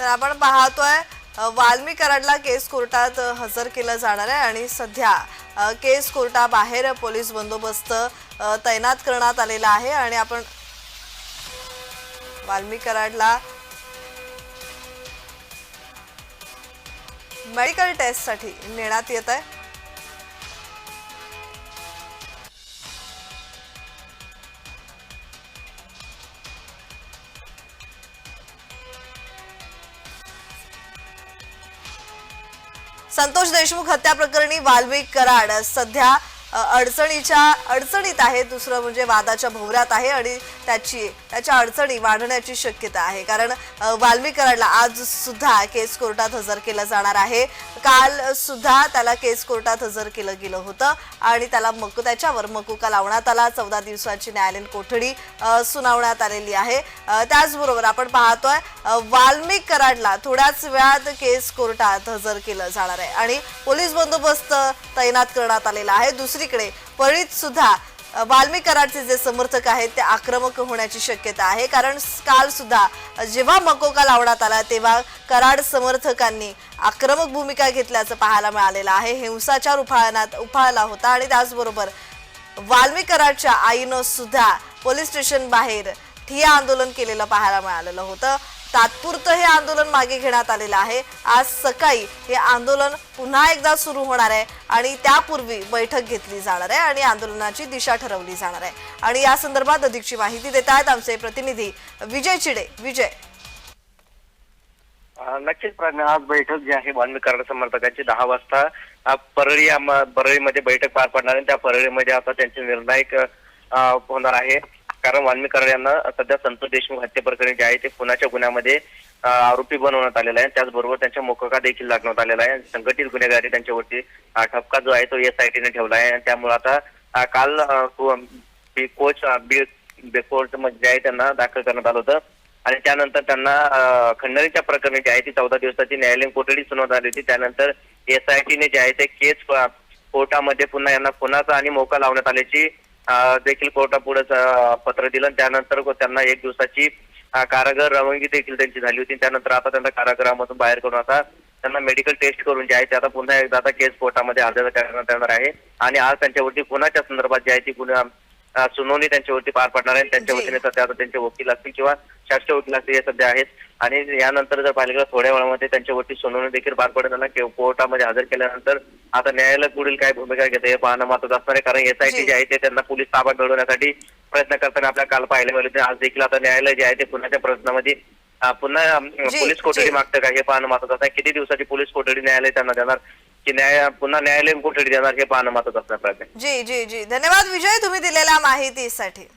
तर आपण पाहतोय वाल्मी कराडला केस कोर्टात हजर केलं जाणार आहे आणि सध्या केस कोर्टाबाहेर पोलीस बंदोबस्त तैनात करण्यात आलेला आहे आणि आपण वाल्मी कराडला मेडिकल टेस्टसाठी नेण्यात येत आहे. संतोष देशमुख हत्या प्रकरणी वाल्मिक कराड सध्या अडचणीच्या अडचणीत आहे दुसरं म्हणजे वादाच्या भोवऱ्यात आहे आणि त्याची त्याच्या अडचणी वाढण्याची शक्यता आहे. कारण अ, कराडला आज सुद्धा केस कोर्टात हजर केलं जाणार आहे. काल सुद्धा त्याला केस कोर्टात हजर केलं गेलं होतं आणि त्याला मक त्याच्यावर मकुका लावण्यात आला. चौदा दिवसाची न्यायालयीन कोठडी सुनावण्यात आलेली आहे. त्याचबरोबर आपण पाहतोय अ, वाल्मिक कराडला थोड्याच वेळात केस कोर्टात हजर केलं जाणार आहे. आणि पोलीस बंदोबस्त तैनात करण्यात आलेला आहे. दुसरी दुसरीकडे परळीत सुद्धा वाल्मी कराडचे जे समर्थक आहेत ते आक्रमक होण्याची शक्यता आहे. कारण काल सुद्धा जेव्हा मकोका लावण्यात आला तेव्हा कराड समर्थकांनी आक्रमक भूमिका घेतल्याचं पाहायला मिळालेलं आहे. हिंसाचार उफाळण्यात उफाळला होता आणि त्याचबरोबर वाल्मी कराडच्या आईनं सुद्धा पोलीस स्टेशन बाहेर ठिया आंदोलन केलेलं पाहायला मिळालेलं होतं. तात्पुरतं हे आंदोलन मागे घेण्यात आलेलं आहे. आज सकाळी हे आंदोलन पुन्हा एकदा सुरू होणार आहे आणि त्यापूर्वी बैठक घेतली जाणार आहे आणि आंदोलनाची दिशा ठरवली जाणार आहे. आणि या संदर्भात अधिकची माहिती देत आहेत आमचे प्रतिनिधी विजय चिडे. विजय. नक्कीच प्रज्ञा आज बैठक जी आहे वाल्मिक करण समर्थकांची दहा वाजता. परळी परळीमध्ये बैठक पार पडणार आणि त्या परळीमध्ये आता त्यांचे निर्णायक होणार आहे. कारण वाल्मीकर यांना सध्या संतोष देशमुख हत्येप्रकरणी जे आहे ते पुण्याच्या गुन्ह्यामध्ये आरोपी बनवण्यात आलेला आहे. त्याचबरोबर त्यांच्या मोकका देखील लागण्यात आलेला आहे. संघटित गुन्हेगारी त्यांच्यावरती ठपका जो आहे तो एस आय टीने ठेवला आहे. त्यामुळे आता काल कोच बी कोर्टमध्ये जे आहे त्यांना दाखल करण्यात आलं होतं. आणि त्यानंतर त्यांना खंडणीच्या प्रकरणी जे आहे ती चौदा दिवसाची न्यायालयीन कोठडी सुनावण्यात आली होती. त्यानंतर एस आय टीने जे आहे ते केस कोर्टामध्ये पुन्हा यांना पुन्हाचा आणि मोका लावण्यात आल्याची देखील कोर्टापुढे पत्र दिलं आणि त्यानंतर त्यांना एक दिवसाची कारागर रवानगी देखील त्यांची झाली होती. त्यानंतर आता त्यांना कारागृहामधून बाहेर करून आता त्यांना मेडिकल टेस्ट करून जे आहे ते आता पुन्हा एकदा आता केस कोर्टामध्ये अर्ज करण्यात येणार आहे. आणि आज त्यांच्यावरती खुनाच्या संदर्भात जी आहे ती गुन्हा सुनावणी त्यांच्यावरती पार पडणार आहे. त्यांच्या. वतीने सध्या आता त्यांचे वकील असतील किंवा शासकीय वकील असतील हे सध्या आहेत. आणि यानंतर जर पाहिलं गेलं थोड्या वेळामध्ये त्यांच्यावरती सुनावणी देखील पार के- कोर्टामध्ये हजर केल्यानंतर आता न्यायालय पुढील काय भूमिका घेते हे पाहणं महत्वाचं असणार आहे. कारण एस आय जी. आहे ते त्यांना पोलीस ताब्यात मिळवण्यासाठी प्रयत्न करताना आपल्याला काल पाहायला मिळाले होते. आज देखील आता न्यायालय जे आहे ते पुण्याच्या प्रयत्नामध्ये अ, पुन्हा पोलीस कोठडी. मागतं का हे पाहणं महत्वाचं आहे. किती दिवसाची पोलीस कोठडी न्यायालय त्यांना देणार? की न्याय पुन्हा न्यायालयीन कोठडी देणार हे पाहणं महत्वाचं असणार प्रयत्न जी जी जी. धन्यवाद विजय तुम्ही दिलेल्या माहितीसाठी.